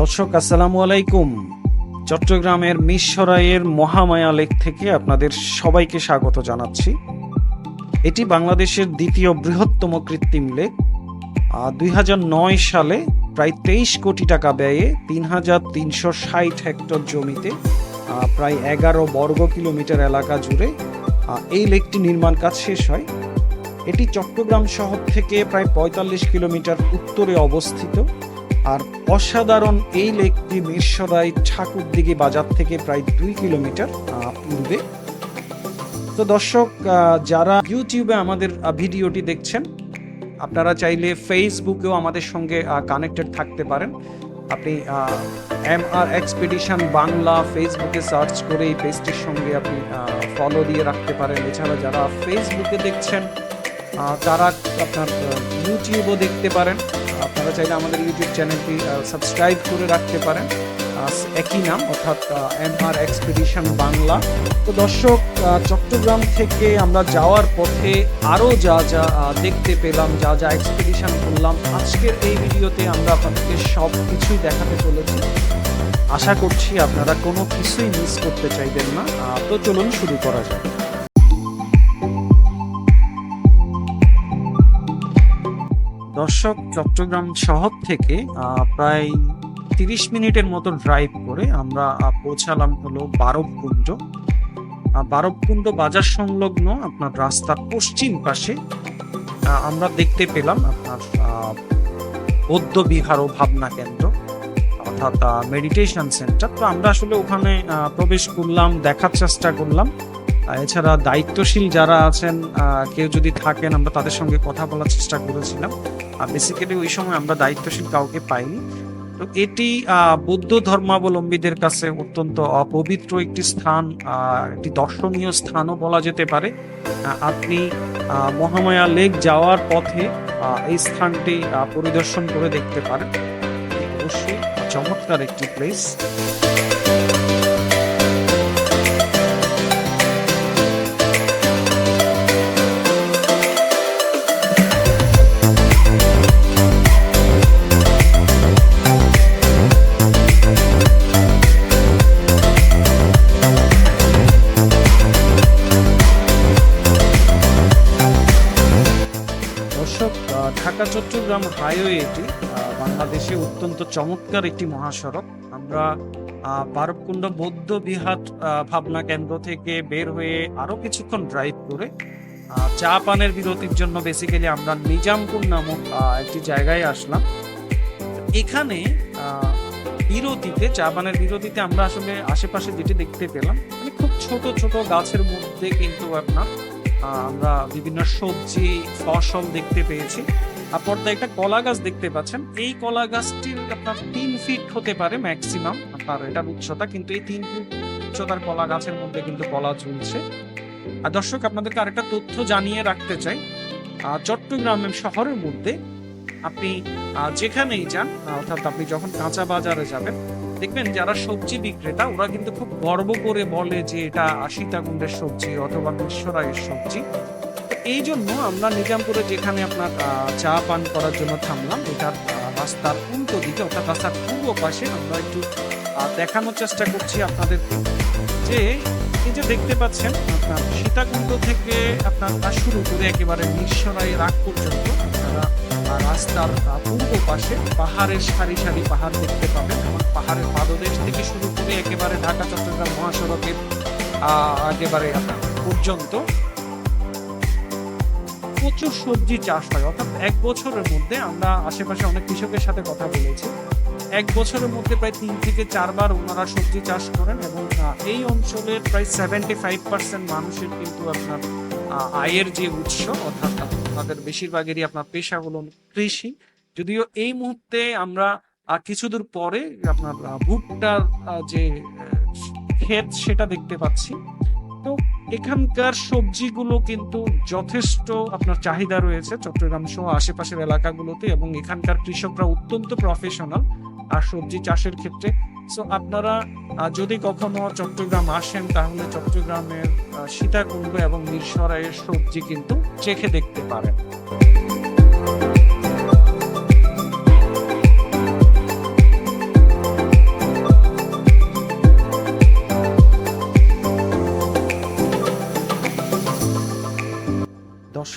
দর্শক, আসসালামু আলাইকুম। চট্টগ্রামের মিশরাইয়ের মহামায়া লেক থেকে আপনাদের সবাইকে স্বাগত জানাচ্ছি। এটি বাংলাদেশের দ্বিতীয় বৃহত্তম কৃত্রিম লেক। দুই হাজার নয় সালে প্রায় তেইশ কোটি টাকা ব্যয়ে তিন হাজার তিনশো ষাট হেক্টর জমিতে প্রায় এগারো বর্গ কিলোমিটার এলাকা জুড়ে এই লেকটি নির্মাণ কাজ শেষ হয়। এটি চট্টগ্রাম শহর থেকে প্রায় পঁয়তাল্লিশ কিলোমিটার উত্তরে অবস্থিত। আর অসাধারণ এই লেকটি মিরসরাই ঠাকুরদিঘি বাজার থেকে প্রায় দুই কিলোমিটার পূর্বে। তো দর্শক যারা ইউটিউবে আমাদের ভিডিওটি দেখছেন, আপনারা চাইলে ফেসবুকেও আমাদের সঙ্গে কানেক্টেড থাকতে পারেন। আপনি এম আর এক্সপিডিশন বাংলা ফেসবুকে সার্চ করে এই পেজটির সঙ্গে আপনি ফলো দিয়ে রাখতে পারেন। এছাড়া যারা ফেসবুকে দেখছেন তারা আপনার ইউটিউবও দেখতে পারেন, আপনারা চাইলে আমাদের ইউটিউব চ্যানেলটি সাবস্ক্রাইব করে রাখতে পারেন। একই নাম, অর্থাৎ এম আর এক্সপিডিশন বাংলা তো দর্শক চট্টগ্রাম থেকে আমরা যাওয়ার পথে আরও যা যা দেখতে পেলাম, যা যা এক্সপিডিশন করলাম, আজকের এই ভিডিওতে আমরা আপনাদেরকে সব কিছুই দেখাতে চলেছি। আশা করছি আপনারা কোনো কিছুই মিস করতে চাইবেন না। তো চলুন শুরু করা যাক। দর্শক, চট্টগ্রাম শহর থেকে প্রায় তিরিশ মিনিটের মতো ড্রাইভ করে আমরা পৌঁছালাম হলো বারবকুণ্ড। বারবকুণ্ড বাজার সংলগ্ন আপনার রাস্তার পশ্চিম পাশে। আমরা দেখতে পেলাম আপনার বৌদ্ধ বিহার ও ভাবনা কেন্দ্র, অর্থাৎ মেডিটেশন সেন্টার তো আমরা আসলে ওখানে প্রবেশ করলাম, দেখার চেষ্টা করলাম। এছাড়া দায়িত্বশীল যারা আছেন কেউ যদি থাকেন, আমরা তাদের সঙ্গে কথা বলার চেষ্টা করেছিলাম। বেসিক্যালি ওই সময় আমরা দায়িত্বশীল কাউকে পাইনি। তো এটি বৌদ্ধ ধর্মাবলম্বীদের কাছে অত্যন্ত অপবিত্র একটি স্থান একটি দর্শনীয় স্থানও বলা যেতে পারে। আপনি মহামায়া লেক যাওয়ার পথে এই স্থানটি পরিদর্শন করে দেখতে পারেন। অবশ্যই চমৎকার একটি প্লেস দর্শক ঢাকা, চট্টগ্রাম হাইওয়ে এটি বাংলাদেশে অত্যন্ত চমৎকার একটি মহাসড়ক। আমরা বারবকুণ্ড বৌদ্ধ বিহার ভাবনা কেন্দ্র থেকে বের হয়ে আরও কিছুক্ষণ ড্রাইভ করে চা পানের বিরতির জন্য বেসিক্যালি আমরা নিজামপুর নামক একটি জায়গায় আসলাম। এখানে বিরতিতে, চা পানের বিরতিতে আমরা আসলে আশেপাশে যেটি দেখতে পেলাম মানে খুব ছোট ছোট গাছের মধ্যে কিন্তু আপনার আমরা বিভিন্ন সবজি ফসল দেখতে পেয়েছি। আর পর্দায় একটা কলা গাছ দেখতে পাচ্ছেন। এই কলা গাছটির আপনার তিন ফিট হতে পারে ম্যাক্সিমাম আপনার এটার উচ্চতা কিন্তু এই তিন ফিট উচ্চতার কলা গাছের মধ্যে কিন্তু কলা ঝুলছে। আর দর্শক আপনাদেরকে আরেকটা তথ্য জানিয়ে রাখতে চাই। আহ, চট্টগ্রাম শহরের মধ্যে আপনি যেখানেই যান অর্থাৎ আপনি যখন কাঁচা বাজারে যাবেন দেখবেন যারা সবজি বিক্রেতা, ওরা কিন্তু খুব গর্ব করে বলে যে এটা সীতাকুণ্ডের সবজি অথবা মিশ্বরাইয়ের সবজি। এই জন্য আমরা নিজামপুরে যেখানে আপনার চা পান করার জন্য থামলাম, এটার রাস্তার উল্টো দিকে, অর্থাৎ রাস্তার পূর্ব পাশে আমরা একটু দেখানোর চেষ্টা করছি আপনাদের যে এই যে দেখতে পাচ্ছেন, আপনার সীতাকুণ্ড থেকে আপনার শুরু করে একেবারে মিশ্বরাইয়ের আগ পর্যন্ত আপনারা রাস্তার পূর্ব পাশে পাহাড়ের সারি সারি পাহাড় দেখতে পাবেন। পাহাড়ের পাদদেশ থেকে শুরু করে একেবারে ঢাকা, চট্টগ্রাম মহাসড়কের একেবারে পর্যন্ত প্রচুর সবজি চাষ হয়। অর্থাৎ এক বছরের মধ্যে আমরা আশেপাশে অনেক কৃষকের সাথে কথা বলেছি। এক বছরের মধ্যে প্রায় তিন থেকে চারবার ওনারা সবজি চাষ করেন এবং এই অঞ্চলের প্রায় সেভেন্টি ফাইভ পার্সেন্ট মানুষের কিন্তু আপনার আয়ের যে উৎস, অর্থাৎ তাদের বেশিরভাগেরই আপনার পেশা হলো কৃষি। যদিও এই মুহূর্তে আমরা আহ, কিছুদূর পরে আপনার ভুট্টার যে ক্ষেত সেটা দেখতে পাচ্ছি। তো এখানকার সবজিগুলো কিন্তু যথেষ্ট আপনার চাহিদা রয়েছে চট্টগ্রাম সহ আশেপাশের এলাকাগুলোতে এবং এখানকার কৃষকরা অত্যন্ত প্রফেশনাল আর সবজি চাষের ক্ষেত্রে। সো আপনারা যদি কখনো চট্টগ্রাম আসেন তাহলে চট্টগ্রামের সীতাকুণ্ড এবং মিরসরাইয়ের সবজি কিন্তু চেখে দেখতে পারেন।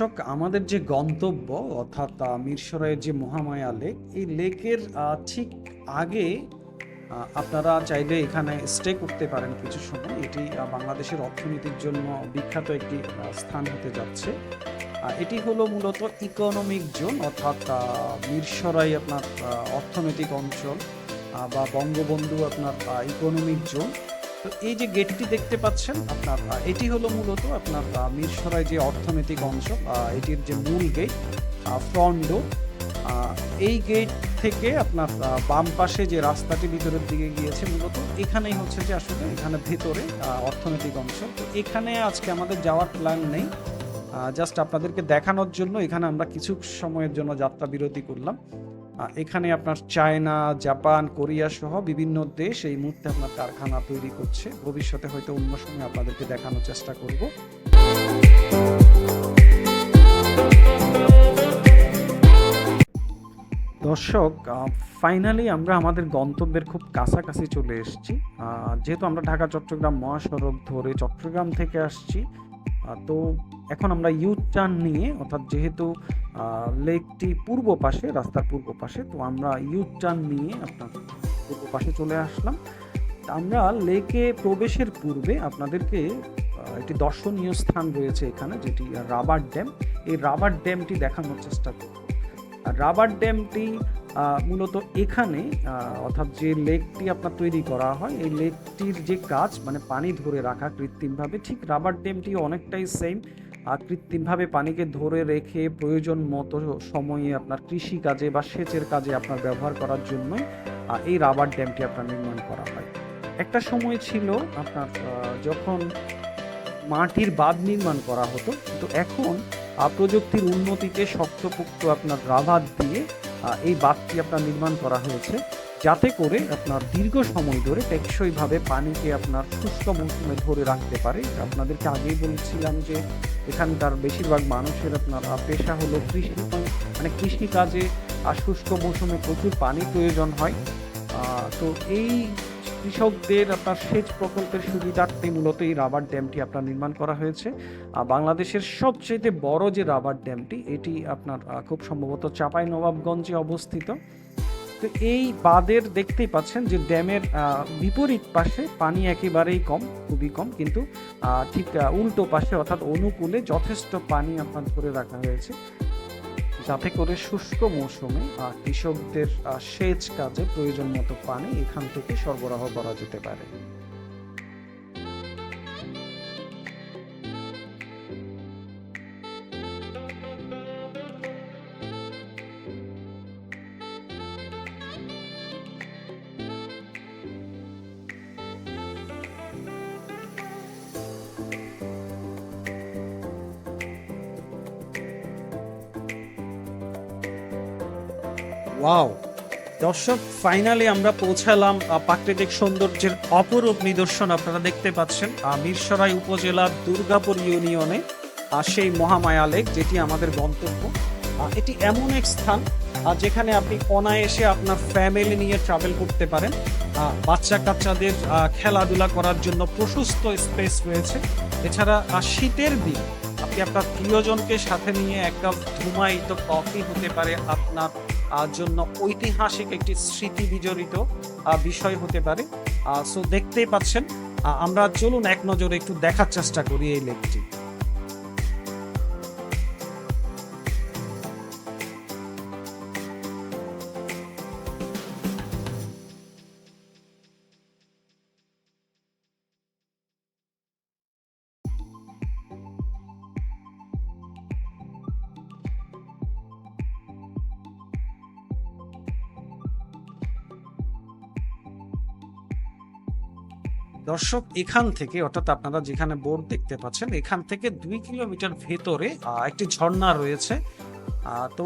দর্শক, আমাদের যে গন্তব্য, অর্থাৎ মিরসরাইয়ের যে মহামায়া লেক, এই লেকের ঠিক আগে আপনারা চাইলে এখানে স্টে করতে পারেন কিছু সময়। এটি বাংলাদেশের অর্থনীতির জন্য বিখ্যাত একটি স্থান হতে যাচ্ছে। এটি হলো মূলত ইকোনমিক জোন অর্থাৎ মিরসরাই আপনার অর্থনৈতিক অঞ্চল বা বঙ্গবন্ধু আপনার ইকোনমিক জোন তো এই যে গেটটি দেখতে পাচ্ছেন, আপনার এটি হলো মূলত আপনার মিরসরাই যে অর্থনৈতিক অংশ এটির যে মূল গেট ফ্রন্ট ডোর এই গেট থেকে আপনার বাম পাশে যে রাস্তাটি ভিতরের দিকে গিয়েছে মূলত, এখানেই হচ্ছে যে আসলে এখানে ভেতরে অর্থনৈতিক অংশ। তো এখানে আজকে আমাদের যাওয়ার প্ল্যান নেই। জাস্ট আপনাদেরকে দেখানোর জন্য এখানে আমরা কিছু সময়ের জন্য যাত্রা বিরতি করলাম। এখানে আপনার চায়না, জাপান, কোরিয়া সহ বিভিন্ন দেশ এই মুহূর্তে আপনার কারখানা তৈরি করছে। ভবিষ্যতে হয়তো অন্য সময় আপনাদেরকে দেখানোর চেষ্টা করব। দর্শক ফাইনালি আমরা আমাদের গন্তব্যের খুব কাছাকাছি চলে এসেছি। যেহেতু আমরা ঢাকা, চট্টগ্রাম মহাসড়ক ধরে চট্টগ্রাম থেকে আসছি তো এখন আমরা ইউ টার্ন নিয়ে, অর্থাৎ যেহেতু লেকটি পূর্ব পাশে, রাস্তার পূর্ব পাশে, তো আমরা ইউ টার্ন নিয়ে আপনার পূর্ব পাশে চলে আসলাম। আমরা লেকে প্রবেশের পূর্বে আপনাদেরকে একটি দর্শনীয় স্থান রয়েছে এখানে, যেটি রাবার ড্যাম। এই রাবার ড্যামটি দেখানোর চেষ্টা করব। রাবার ড্যামটি মূলত এখানে অর্থাৎ যে লেকটি আপনার তৈরি করা হয়, এই লেকটির যে কাজ মানে পানি ধরে রাখা কৃত্রিমভাবে, ঠিক রাবার ড্যামটি অনেকটাই সেম কৃত্রিমভাবে পানিকে ধরে রেখে প্রয়োজন মতো সময়ে আপনার কৃষি কাজে বা সেচের কাজে আপনার ব্যবহার করার জন্য এই রাবার ড্যামটি আপনার নির্মাণ করা হয়। একটা সময় ছিল আপনার যখন মাটির বাঁধ নির্মাণ করা হতো, কিন্তু এখন প্রযুক্তির উন্নতিতে শক্তপোক্ত আপনার রাবার দিয়ে এই বাঁধটি আপনার নির্মাণ করা হয়েছে। যাতে করে আপনার দীর্ঘ সময় ধরে টেকসইভাবে পানিকে আপনার শুষ্ক মৌসুমে ধরে রাখতে পারে। আপনাদেরকে আগেই বলছিলাম যে, এখানকার বেশিরভাগ মানুষের আপনার পেশা হলো কৃষি। মানে কৃষিকাজে শুষ্ক মৌসুমে প্রচুর পানি প্রয়োজন হয়। তো এই কৃষকদের আপনার সেচ প্রকল্পের সুবিধার্থে মূলত এই রাবার ড্যামটি আপনার নির্মাণ করা হয়েছে। বাংলাদেশের সবচেয়ে বড় যে রাবার ড্যামটি, এটি আপনার খুব সম্ভবত চাপাই নবাবগঞ্জে অবস্থিত। তো এই বাঁধের দেখতেই পাচ্ছেন যে ড্যামের বিপরীত পাশে পানি একেবারেই কম, খুবই কম, কিন্তু ঠিক উল্টো পাশে অর্থাৎ অনুকূলে যথেষ্ট পানি আপনার ধরে রাখা হয়েছে। যাতে করে শুষ্ক মৌসুমে কৃষকদের সেচ কাজে প্রয়োজন মতো পানি এখান থেকে সরবরাহ করা যেতে পারে। ওয়াও দর্শক ফাইনালি আমরা পৌঁছালাম প্রাকৃতিক সৌন্দর্যের অপরূপ নিদর্শন আপনারা দেখতে পাচ্ছেন মিরসরাই উপজেলার দুর্গাপুর ইউনিয়নে সেই মহামায়া লেক, যেটি আমাদের গন্তব্য। এটি এমন এক স্থান যেখানে আপনি অনায়াসে আপনার ফ্যামিলি নিয়ে ট্রাভেল করতে পারেন। বাচ্চা কাচ্চাদের খেলাধুলা করার জন্য প্রশস্ত স্পেস রয়েছে। এছাড়া শীতের দিন আপনি আপনার প্রিয়জনকে সাথে নিয়ে এক কাপ ধুমায়িত কফি হতে পারে আপনার জন্য ঐতিহাসিক একটি স্মৃতি বিজড়িত বিষয় হতে পারে। সো দেখতেই পাচ্ছেন আমরা চলুন এক নজরে একটু দেখার চেষ্টা করি এই লেকটি। দর্শক, এখান থেকে অর্থাৎ আপনারা যেখানে বোর্ড দেখতে পাচ্ছেন, এখান থেকে দুই কিলোমিটার ভেতরে একটি ঝর্ণা রয়েছে। তো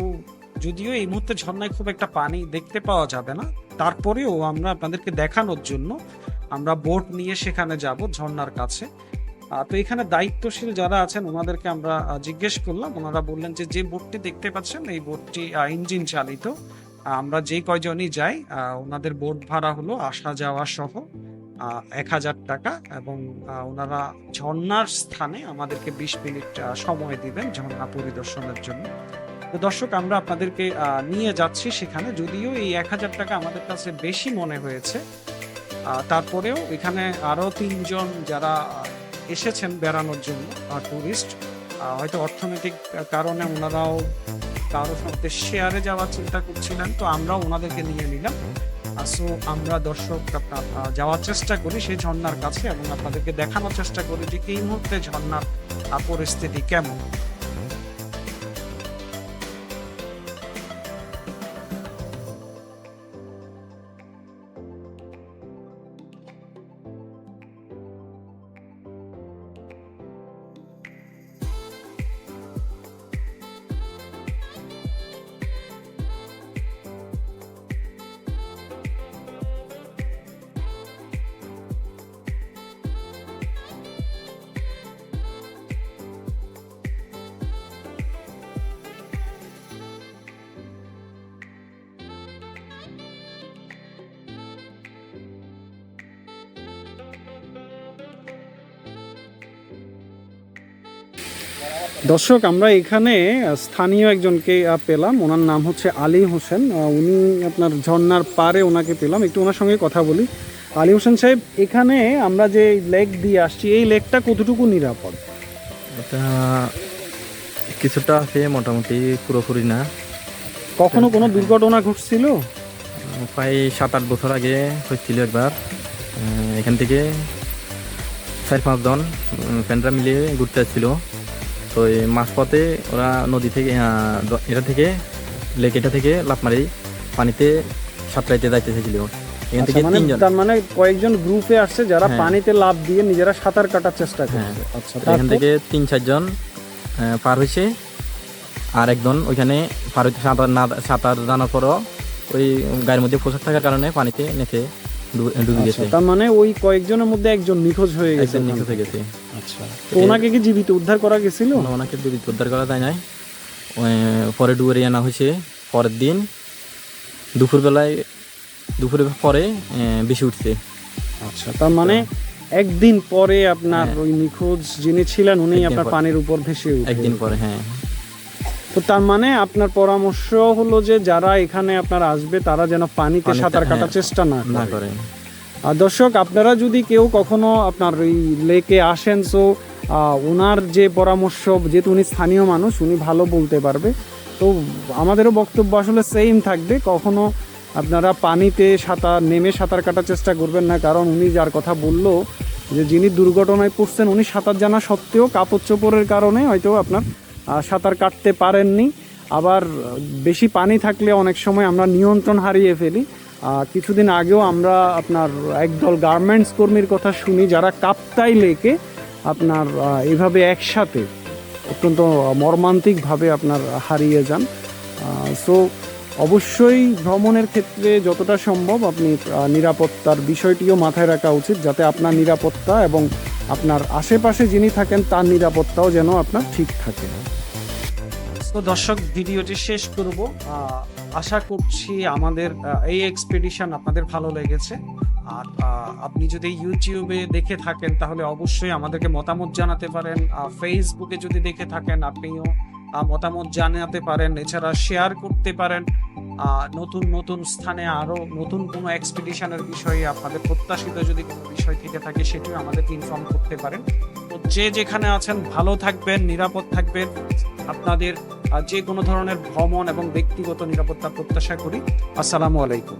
যদিও এই মুহূর্তে ঝর্ণায় খুব একটা পানি দেখতে পাওয়া যাবে না, তারপরেও আমরা আপনাদেরকে দেখানোর জন্য আমরা বোট নিয়ে সেখানে যাব ঝর্ণার কাছে। তো এখানে দায়িত্বশীল যারা আছেন, ওনাদেরকে আমরা জিজ্ঞেস করলাম। ওনারা বললেন যে যে বোটটি দেখতে পাচ্ছেন, এই বোটটি ইঞ্জিন চালিত। আমরা যে কয়জনই যাই ওনাদের বোট ভাড়া হলো আসা যাওয়া সহ। এক হাজার টাকা এবং ওনারা ঝর্ণার স্থানে আমাদেরকে বিশ মিনিট সময় দিবেন ঝর্ণা পরিদর্শনের জন্য। তো দর্শক, আমরা আপনাদেরকে নিয়ে যাচ্ছি সেখানে। যদিও এই এক হাজার টাকা আমাদের কাছে বেশি মনে হয়েছে তারপরেও এখানে আরও তিনজন যারা এসেছেন বেড়ানোর জন্য টুরিস্ট হয়তো অর্থনৈতিক কারণে ওনারাও কারোর সাথে শেয়ারে যাওয়ার চিন্তা করছিলেন, তো আমরাও ওনাদেরকে নিয়ে নিলাম। সো আমরা দর্শক যাওয়ার চেষ্টা করি সেই ঝর্নার কাছে এবং আপনাদেরকে দেখানোর চেষ্টা করি যে এই মুহূর্তে ঝর্নার পরিস্থিতি কেমন। দর্শক আমরা এখানে স্থানীয় একজনকে পেলাম। ওনার নাম হচ্ছে আলী হোসেন। উনি আপনার ঝর্নার পারে ওনাকে পেলাম। একটু ওনার সঙ্গে কথা বলি। আলী হোসেন সাহেব এখানে আমরা যে লেক দিয়ে আসছি এই লেকটা কতটুকু নিরাপদ? এটা কিছুটা আছে মোটামুটি পুরোপুরি না। কখনো কোনো দুর্ঘটনা ঘটছিল? প্রায় সাত আট বছর আগে হয়েছিল একবার। এখান থেকে চার পাঁচজন ফ্রেন্ডরা মিলিয়ে ঘুরতে আসছিল। তো এই মাঝপথে ওরা নদী থেকে এটা থেকে লেক এটা থেকে লাফ মারি পানিতে সাঁতরাইতে যাইতে চাইছিল এখান থেকে আচ্ছা, মানে তিনজন। তার মানে কয়েকজন গ্রুপে আসছে যারা হ্যাঁ। পানিতে লাফ দিয়ে নিজেরা সাঁতার কাটার চেষ্টা হ্যাঁ। করছে। আচ্ছা এখান থেকে তিন চারজন পার হয়েছে আর একজন ওইখানে পার হইতে সাঁতার না সাঁতার জানার পরও ওই গায়ের মধ্যে পোশাক থাকার কারণে পানিতে নেচে ডুবে আচ্ছা, গেছে। তার মানে ওই কয়েকজনের মধ্যে একজন নিখোঁজ হয়ে গেছে নিখোঁজ হয়ে গেছে। আচ্ছা। তো ওনাকে কি জীবিত উদ্ধার করা গেছিল? ওনাকে যদি উদ্ধার করা যায় নাই। পরে ডুবে আনা হয়েছে পরের দিন। দুপুরবেলায় দুপুরের পরে বেশি উঠছে। আচ্ছা তার মানে একদিন পরে আপনার হ্যাঁ। ওই নিখোঁজ যিনি ছিলেন উনি আপনার পানির উপর ভেসে একদিন পরে হ্যাঁ। তো তার মানে আপনার পরামর্শ হলো যে যারা এখানে আপনার আসবে তারা যেন পানিতে সাঁতার কাটার হ্যাঁ, চেষ্টা না করে। আর দর্শক আপনারা যদি কেউ কখনো আপনার এই লেকে আসেন সো ওনার যে পরামর্শ যেহেতু উনি স্থানীয় মানুষ উনি ভালো বলতে পারবে। তো আমাদেরও বক্তব্য আসলে সেম থাকবে কখনো আপনারা পানিতে সাঁতার নেমে সাঁতার কাটার চেষ্টা করবেন না কারণ উনি যার কথা বলল যে যিনি দুর্ঘটনায় পড়ছেন উনি সাঁতার জানা সত্ত্বেও কাপড় চোপড়ের কারণে হয়তো আপনার সাঁতার কাটতে পারেননি। আবার বেশি পানি থাকলে অনেক সময় আমরা নিয়ন্ত্রণ হারিয়ে ফেলি। কিছুদিন আগেও আমরা আপনার একদল গার্মেন্টস কর্মীর কথা শুনি যারা কাপ্তাই লেকে আপনার আহ, এইভাবে একসাথে অত্যন্ত মর্মান্তিকভাবে আপনার হারিয়ে যান। সো অবশ্যই ভ্রমণের ক্ষেত্রে যতটা সম্ভব আপনি নিরাপত্তার বিষয়টিও মাথায় রাখা উচিত যাতে আপনার নিরাপত্তা এবং আপনার আশেপাশে যিনি থাকেন, তার নিরাপত্তাও যেন আপনার ঠিক থাকে। তো দর্শক, ভিডিওটি শেষ করব। আশা করছি আমাদের এই এক্সপেডিশন আপনাদের ভালো লেগেছে। আর আপনি যদি ইউটিউবে দেখে থাকেন, তাহলে অবশ্যই আমাদেরকে মতামত জানাতে পারেন। ফেসবুকে যদি দেখে থাকেন, আপনিও মতামত জানাতে পারেন, এছাড়া শেয়ার করতে পারেন। নতুন নতুন স্থানে আরও নতুন কোনো এক্সপিডিশনের বিষয়ে আপনাদের প্রত্যাশিত যদি কোনো বিষয় থেকে থাকে, সেটিও আমাদেরকে ইনফর্ম করতে পারেন। তো যে যেখানে আছেন, ভালো থাকবেন, নিরাপদ থাকবেন। আপনাদের যে কোনো ধরনের ভ্রমণ এবং ব্যক্তিগত নিরাপত্তা প্রত্যাশা করি। আসসালামু আলাইকুম।